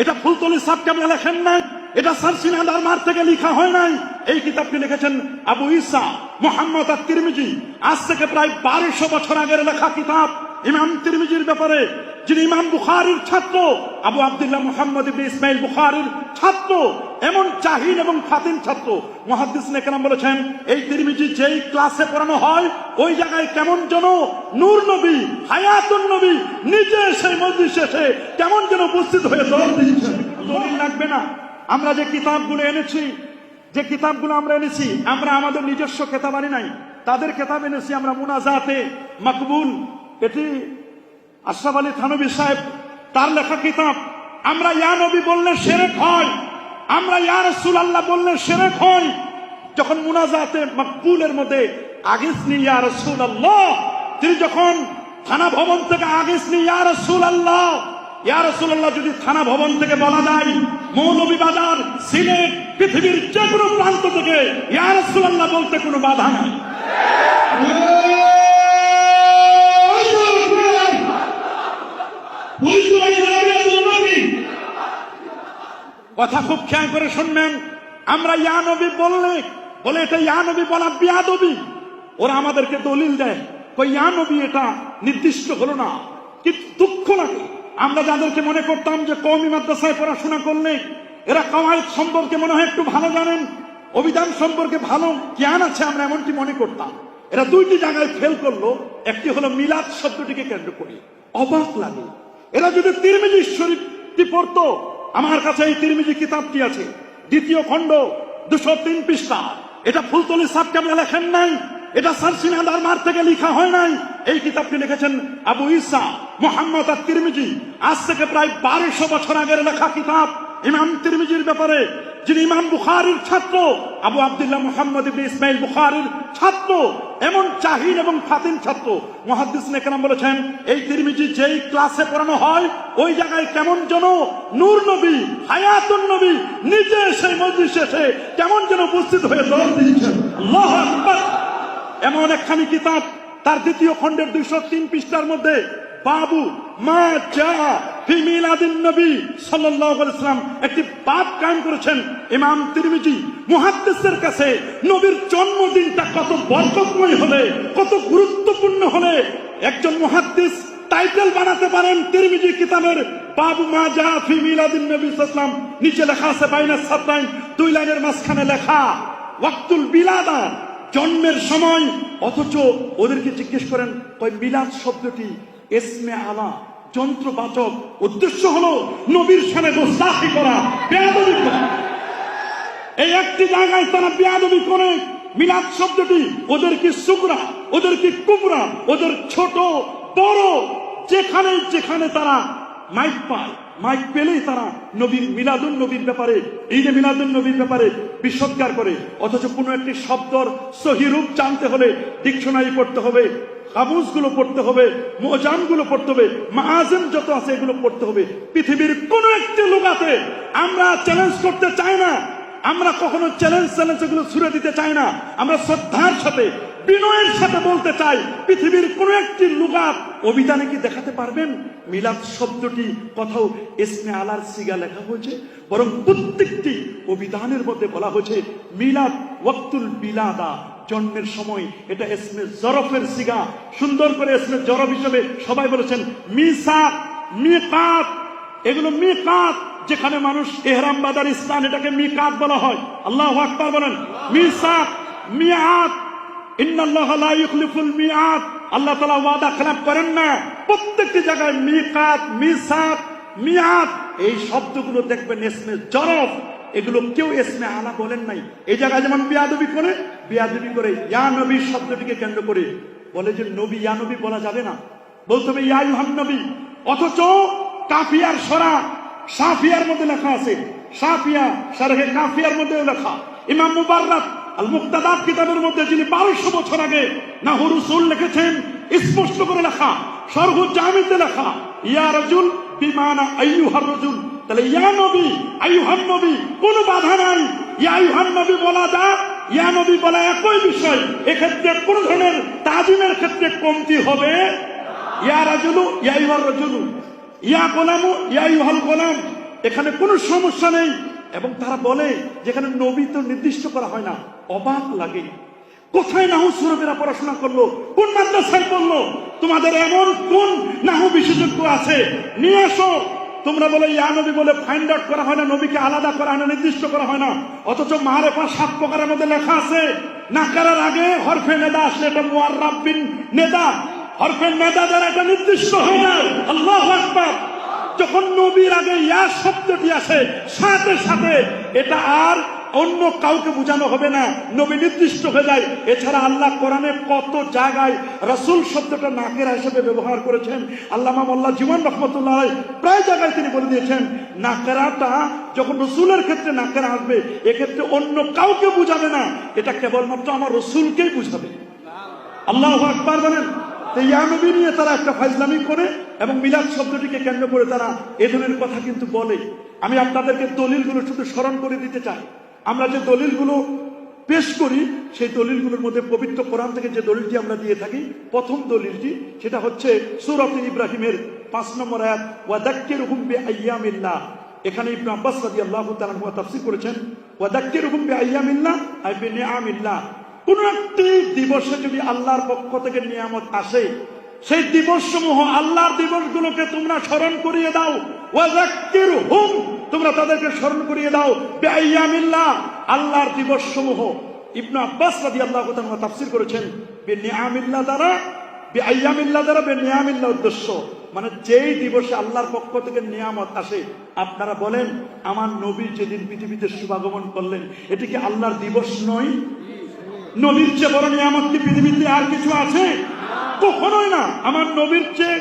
এটা ফুলতলি সাহেব কেমন লেখেন নাই? এটা সারসিনা দারমার থেকে লিখা হয় নাই। এই কিতাবটি লিখেছেন আবু ইসা মোহাম্মদ তিরমিজি আজ থেকে প্রায় বারোশো বছর আগের লেখা কিতাব। ইমাম তিরমিজির ব্যাপারে যিনি ইমাম বুখারির ছাত্র, আবু আবদুল্লাহ মোহাম্মদ ইসমাইল বুখারির ছাত্র, এমন জাহিন এবং ফাতিন ছাত্র। মহাদ্দিস নেকরাম বলেছেন, এই তিরমিজি যেই ক্লাসে পড়ানো হয়, ওই জায়গায় কেমন যেন নূর নবী, হায়াতুন নবী নিজে সেই মসজিদ শেষে কেমন যেন উপস্থিত হয়ে দল দিচ্ছেন লাগবে না। আমরা যে কিতাবগুলো এনেছি, যে কিতাবগুলো আমরা এনেছি, আমরা আমাদের নিজস্ব কেতাব নাই। তাদের কেতাব এনেছি আমরা মুনাজাতে, মকবুল, এটি আশরাফ আলী থানবী সাহেব, তার লেখা কিতাব, আমরা ইয়া নবী বললে সেরেক হয়, আমরা ইয়া রসুল আল্লাহ বললে সেরেক হয়। যখন মুনাজাতে মকবুলের মধ্যে আগিসনি ইয়া রসুল আল্লাহ তিনি যখন থানা ভবন থেকে আগিসনি ইয়া রসুল আল্লাহ ইয়া রসুল্লাহ যদি থানা ভবন থেকে বলা যায় মৌলভীবাজার সিলেট, পৃথিবীর যে কোনো প্রান্ত থেকে ইয়া রসুল্লাহ বলতে কোনো বাধা নাই। কথা খুব খেয়াল করে শুনবেন। আমরা ইয়া নবী বললে, বলে এটা ইয়া নবী বলা বিয়াদবি। ওরা আমাদেরকে দলিল দেয়। কই, ইয়া নবী এটা নির্দিষ্ট হলো না। কিন্তু দুঃখ লাগে। আমরা যাদেরকে মনে করতাম যে কৌমি মাদ্রাসায় পড়াশোনা করলে, এরা কাওয়ায়দ সম্পর্কে মনে হয় একটু ভালো জানেন। অভিধান সম্পর্কে ভালো জ্ঞান আছে, আমরা এমনটি মনে করতাম। এরা দুইটি জায়গায় ফেল করল। একটি হলো মিলাদ শব্দটিকে কেন্দ্র করে। অবাক লাগে। এরা যদি তিরমিজি শরীফটি পড়তো, আমার কাছে এই তিরমিজি কিতাবটি আছে। দ্বিতীয় খণ্ড, দুশো তিন পৃষ্ঠা। এটা ফুলতলি কেমন লেখেন নাই, এটা সারসিনা দারমার থেকে লিখা হয় নাই। এই কিতাবটি লিখেছেন আবু ইসা মোহাম্মদ আর তিরমিজি আজ থেকে প্রায় বারোশো বছর আগের লেখা কিতাব। ইমাম তিরমিজির ব্যাপারে যিনি ইমাম বুখারির ছাত্র, আবু আব্দুল্লাহ মোহাম্মদ ইবনে ইসমাইল বুখারির ছাত্র, এমন জাহিন এবং ফাতিন ছাত্র। মহাদ্দিস নেকরাম বলেছেন, এই তিরমিজি যেই ক্লাসে পড়ানো হয়, ওই জায়গায় কেমন যেন নূর নবী, হায়াতুন নবী, নিজে সেই মসজিদ এসে কেমন যেন উপস্থিত হয়ে আল্লাহু আকবার। এমন একখানি কিতাব, তার দ্বিতীয় খণ্ডের দুইশো তিন পৃষ্ঠার মধ্যে, বাবু মা যা একটি করেছেন ইমাম কাছে নবীর জন্মদিনটা কত হলে, কত গুরুত্বপূর্ণ হলে একজন টাইটেল বানাতে পারেন কিতাবের নবী নিচে লেখা আছে মাঝখানে লেখা, ওয়াক্তুল বিলাদা, জন্মের সময়। অথচ ওদেরকে জিজ্ঞেস করেন মিলাদ শব্দটি? এসমে আলা। যন্ত্রবাচক উদ্দেশ্য হলো নবীর সামনে গোস্তাহি করা, বেয়াদবি করা। এই একটি জায়গায় তারা বেয়াদবি করে, মিলাদ শব্দটি ওদের কি সুকরা ওদের কি কুমরা, ওদের ছোট, বড় যেখানে যেখানে তারা মাইক পায় মাইক পেলেই তারা নবীর মিলাদুন নবীর ব্যাপারে যে মিলাদুন নবীর ব্যাপারে বিসৎকার করে। অথচ কোনো একটি শব্দর সহি রূপ জানতে হলে ডিকশনারি পড়তে হবে কাবুজগুলো পড়তে হবে মোজামগুলো পড়তে হবে মাহাজেম যত আছে এগুলো পড়তে হবে। পৃথিবীর কোন একটি লোকাতে আমরা চ্যালেঞ্জ করতে চাই না। আমরা কখনো চ্যালেঞ্জ চ্যালেঞ্জ এগুলো ছুড়ে দিতে চাই না। আমরা শ্রদ্ধার সাথে বিনয়ের সাথে বলতে চাই, পৃথিবীর কোন একটি লুগাত অভিধানে কি দেখাতে পারবেন? মিলাদ শব্দটি কোথাও এসমে আলার সিগা লেখা হয়েছে, বরং প্রত্যেকটি অভিধানের মধ্যে বলা হয়েছে, মিলাদ ওয়াক্তুল বিলাদা, জন্মের সময় এটা এসমে জরফের সিগা। সুন্দর করে এসমে জরফ হিসেবে সবাই বলেছেন, মিসাক, মিকাত। এগুলো মিকাত, যেখানে মানুষ এহরাম বাদার স্থান এটাকে মিকাত বলা হয়। আল্লাহ আকবার বলেন, মিসাক, মিয়াত। আল্লাহ তাআলা ওয়াদা খেলাপ করেন না। প্রত্যেকটি জায়গায় মিকাত মিসাক মিয়াত এই শব্দগুলো দেখবেন এসমে জরফ। এগুলো কেউ এসমে বলেন নাই। এই জায়গায় যেমন বিয়াদবি করে বিয়াদবি করে ইয়া শব্দটিকে কেন্দ্র করে বলে যে, নবী, ইয়া নবী বলা যাবে না। বলতে হবে, ইয়া নবী। অথচ কাফিয়ার সরা সাফিয়ার মধ্যে লেখা আছে। সাফিয়া সারহে কাফিয়ার মধ্যেও লেখা। ইমাম মুবাররাক আল মুক্তাদাত কিতাবের মধ্যে যিনি বারোশো বছর আগে নাহু রসুল লিখেছেন, স্পষ্ট করে লেখা সরহু জামিতে লেখা, ইয়া রাজুল বিমানা আইয়ুহার রজুল। তাহলে ইয়া নবী, আইয়ুহান নবী, কোনো বাধা নাই। ইয়া আইয়ুহান নবী বলা যা, ইয়া নবী বলা একই বিষয়। এক্ষেত্রে কোন ধরনের তাজিমের ক্ষেত্রে কমতি হবে। ইয়া রাজুলু, ইয়া ইউহার রাজুলু। ইয়া গোলামু, ইয়া ইউহাল গোলাম। এখানে কোনো সমস্যা নেই। এবং তারা বলে, যেখানে নবী তো নির্দিষ্ট করা হয় না, অবাক লাগে। কোথায় নাহু সুরবেরা পড়াশোনা করল? কোন মাদ্রাসায় পড়ল? তোমাদের এমন কোন নাহু বিশেষজ্ঞ আছে? নিয়ে আসো তোমরা বলে, ইয়া নবী বলে ফাইন্ড আউট করা হয় না, নবীকে আলাদা করা হয় না, নির্দিষ্ট করা হয় না। অথচ মারেফা সাত প্রকারের মধ্যে লেখা আছে, না নাকারার আগে হরফে নেদা আসলে এটা মুয়াররাব বিন নেদা। হরফে নেদা দ্বারা এটা নির্দিষ্ট হয় না। আল্লাহ আকবার। যখন নবীর আগে ইয়া শব্দটি আসে, সাথে সাথে এটা আর অন্য কাউকে বোঝানো হবে না। নবী নির্দিষ্ট হয়ে যায়। এছাড়া আল্লাহ কোরআনে কত জায়গায় রাসূল শব্দটা নাকেরা হিসেবে ব্যবহার করেছেন। আল্লামা মোল্লা জীবন রহমতুল্লাহ প্রায় জায়গায় তিনি বলে দিয়েছেন, নাকেরাটা যখন রসুলের ক্ষেত্রে নাকেরা আসবে, এক্ষেত্রে অন্য কাউকে বুঝাবে না। এটা কেবলমাত্র আমার রসুলকেই বুঝাবে। আল্লাহ আকবার বলেন। তো ইয়ানবী নিয়ে তারা একটা ফাইজলামি করে এবং মিলাদ শব্দটিকে কেন্দ্র করে তারা এ ধরনের কথা কিন্তু বলে। আমি আপনাদেরকে দলিলগুলো শুধু স্মরণ করে দিতে চাই। আমরা যে দলিলগুলো পেশ করি, সেই দলিলগুলোর মধ্যে পবিত্র কোরআন থেকে যে দলিলটি আমরা দিয়ে থাকি, প্রথম দলিলটি, সেটা হচ্ছে সুরত ইব্রাহিমের পাঁচ নম্বর আয়াত ওয়াদাক্কির হুম্বে আইয়ামিল্লাহ এখানে ইবনে আব্বাস রাদিয়াল্লাহু তাআলা তাফসীর করেছেন ওয়াদাক্কির হুম্বে আইয়ামিল্লাহ আই বিনিআমিল্লাহ। কোন একটি দিবসে যদি আল্লাহর পক্ষ থেকে নিয়ামত আসে, সেই দিবস সমূহ আল্লাহর দিবসগুলোকে তোমরা স্মরণ করিয়ে দাও। হুম তোমরা তাদেরকে স্মরণ করিয়ে দাও। আল্লাহর দিবস সমূহ ইবনু আব্বাস তাআলা তাফসীর করেছেন, বেনিয়ামিল্লাহ দ্বারা, বেআইয়ামিল্লাহ দ্বারা বে বেনিয়ামিল্লাহ উদ্দেশ্য। মানে যেই দিবসে আল্লাহর পক্ষ থেকে নিয়ামত আসে, আপনারা বলেন, আমার নবী যেদিন পৃথিবীতে শুভাগমন করলেন, এটি কি আল্লাহর দিবস নয়? নবীর চেয়ে বড় নিয়ামত কি পৃথিবীতে আর কিছু আছে? কখনোই না। আমার নবীর চেয়ে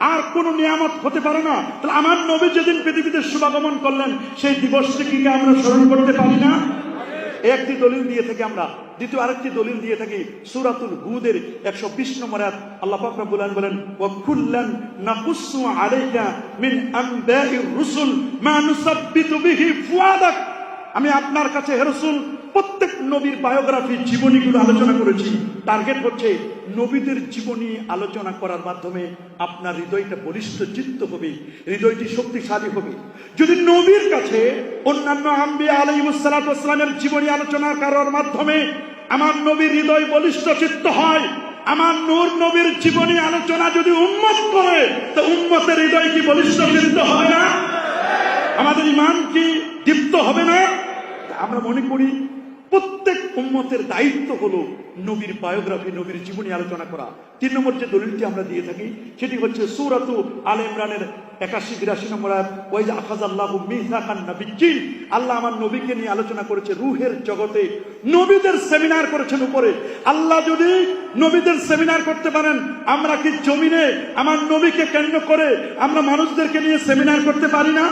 আর কোন নিয়ামত হতে পারে না। তাহলে আমার নবী যেদিন পৃথিবীতে শুভাগমন করলেন, সেই দিবসটিকে কি আমরা স্মরণ করতে পারি না? একটি দলিল দিয়ে থাকি আমরা। দ্বিতীয় আরেকটি দলিল দিয়ে থাকি। সুরাতুল হুদের একশো বিশ নম্বর আল্লাহ পাক রব্বুল আলামিন বলেন, ওয়া কুল্লান নাকুসু আলাইকা মিন আনবাইর রুসুল মা আমি আপনার কাছে হেরসুল প্রত্যেক নবীর বায়োগ্রাফি জীবনীগুলো আলোচনা করেছি। টার্গেট হচ্ছে নবীদের জীবনী আলোচনা করার মাধ্যমে আপনার হৃদয়টা বলিষ্ঠ চিত্ত হবে, হৃদয়টি শক্তিশালী হবে। যদি নবীর কাছে অন্যান্য আম্বিয়া আলাইমুসালামের জীবনী আলোচনা করার মাধ্যমে আমার নবীর হৃদয় বলিষ্ঠ চিত্ত হয়, আমার নূর নবীর জীবনী আলোচনা যদি উন্মত করে, তো উন্মতের হৃদয় কি বলিষ্ঠ চিত্ত হয় না? আমাদের ইমান কি দীপ্ত হবে না? আমরা মনে করি প্রত্যেক উম্মতের দায়িত্ব হলো নবীর বায়োগ্রাফি, নবীর জীবনী আলোচনা করা। তিন নম্বর যে দলিলটি আমরা দিয়ে থাকি, সেটি হচ্ছে সৌরাতু আল ইমরানের একাশি, বিরাশি নম্বর ওই যে আফাজ আল্লাহ মিসাকান নবীজিন আল্লাহ আমার নবীকে নিয়ে আলোচনা করেছে রুহের জগতে। নবীদের সেমিনার করেছেন উপরে। আল্লাহ যদি নবীদের সেমিনার করতে পারেন, আমরা কি জমিনে আমার নবীকে কেন্দ্র করে আমরা মানুষদেরকে নিয়ে সেমিনার করতে পারি না?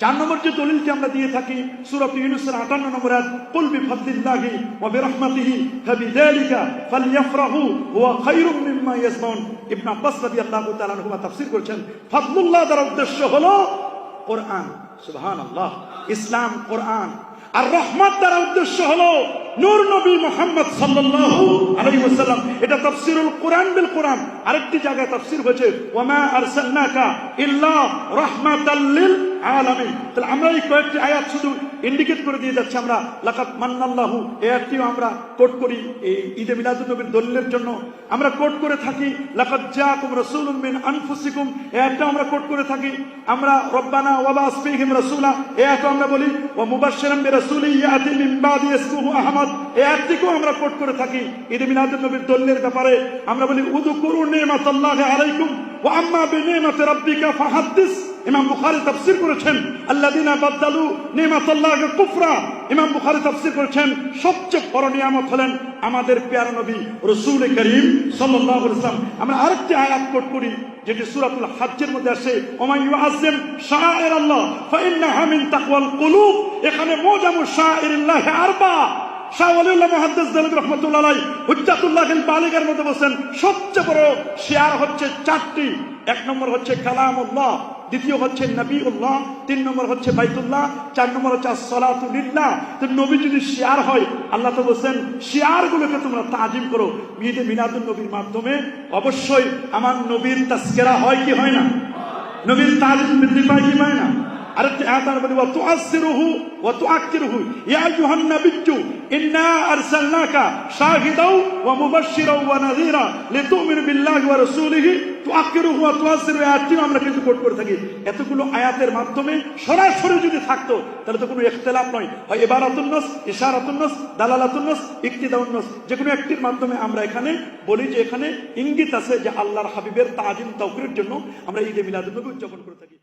চার নম্বর যে দলিলটি আমরা দিয়ে থাকি সুরত ইউনুসের আটান্ন নম্বর আয়াত, কুল বিফাদলিল্লাহি ওয়া বিরহমাতিহি ফাবিযালিকা ফালইফরাহু ওয়া খায়রুম মিম্মা ইয়াসমাউন ইবনে আব্বাস রাদিয়াল্লাহু তাআলা আনহু তাফসীর করেছেন, ফাদলুল্লাহ দ্বারা উদ্দেশ্য হলো কোরআন। সুবহানাল্লাহ, ইসলাম, কোরআন। আর রহমত দ্বারা উদ্দেশ্য হলো নূর নবী মোহাম্মদ সাল্লাল্লাহু আলাইহি ওয়াসাল্লাম। এটা তাফসীরুল বিল আরেকটি জায়গায় তাফসীর হয়েছে আরসালনাকা ইল্লা রাহমাতাল লিল আলামিন। তাহলে আমরা এই কয়েকটি আয়াত শুধু ইন্ডিকেট করে দিয়ে যাচ্ছি আমরা লাকাত মান্নাল্লাহু এই আমরা কোট করি এই ঈদে মিলাদুন নবীর দলিলের জন্য। আমরা কোট করে থাকি লাকাত জাআকুম রাসূলুম মিন আনফুসিকুম এই আমরা কোট করে থাকি। আমরা, রব্বানা ওয়া বাস ফীহিম রাসূলা এই আয়াতও আমরা বলি, ওয়া মুবাশশিরাম বিরাসূলিন ইয়াতি মিন বাদি ইসমুহু আহমদ এই আয়াতটিকেও আমরা কোট করে থাকি। ঈদে মিলাদুন নবীর দলিলের ব্যাপারে। আমরা বলি উযকুরু নিমাতাল্লাহি আলাইকুম ওয়া আম্মা বিনিমাতি রাব্বিকা ফাহাদ্দিস। ইমাম বুখারী তাফসীর করেছেন, আল্লাযিনা বাদদালু নিমাতাল্লাহি কুফরা। ইমাম বুখারী তাফসীর করেছেন, সবচেয়ে বড় নিয়ামত হলেন আমাদের পেয়ারা নবী রাসূল করিম সাল্লাল্লাহু আলাইহি ওয়াসাল্লাম আমরা আরেকটি আয়াত কোট করি, যেটি সূরাতুল হজ্জের মধ্যে আছে ওমান ইউআযিম শাআইর আল্লাহ ফাইন্নাহা মিন তাকওয়াল কুলুব। এখানে মুজামু শাআইরিল্লাহ আরবা। শাহ ওয়ালিউল্লাহ মুহাদ্দিস দেলবি রহমাতুল্লাহ আলাই হুজ্জাতুল্লাহ মধ্যে বলছেন সবচেয়ে বড় শেয়ার হচ্ছে চারটি। এক নম্বর হচ্ছে কালামুল্লাহ, দ্বিতীয় হচ্ছে নবীউল্লাহ, তিন নম্বর হচ্ছে বাইতুল্লাহ, চার নম্বর হচ্ছে সলাতুল্লাহ তো নবী যদি শেয়ার হয়, আল্লাহ তো বলছেন শেয়ার গুলোকে তোমরা তাজিম করো। ঈদে মিলাদুল নবীর মাধ্যমে অবশ্যই আমার নবীর তাস্কেরা হয় কি হয় না? নবীর তাজিম বৃদ্ধি পায় কি পায় না? আরেকটি আয়াতের মধ্যে ওয়া তুআক্কিরুহু ইয়া আইয়ুহান নাবিয়্যু, ইন্না আরসালনাকা শাহিদাও ওয়া মুবাশশিরাও ওয়া নাযীরা লিতুমিনু বিল্লাহি ওয়া রাসূলিহি, তুআক্কিরুহু ওয়া আয়াতটি আমরা কোট করে থাকি। এতগুলো আয়াতের মাধ্যমে সরাসরি যদি থাকতো, তাহলে তো কোনো ইখতিলাফ নয়। হয় ইবারাতুন নাস, ইশারাতুন নাস, দালালাতুন ইক্তিদাউন যে কোনো একটির মাধ্যমে আমরা এখানে বলি যে এখানে ইঙ্গিত আছে যে আল্লাহর হাবিবের তাজিম তাওকীরের জন্য আমরা ঈদে মিলাদুন নবী উদযাপন করে থাকি।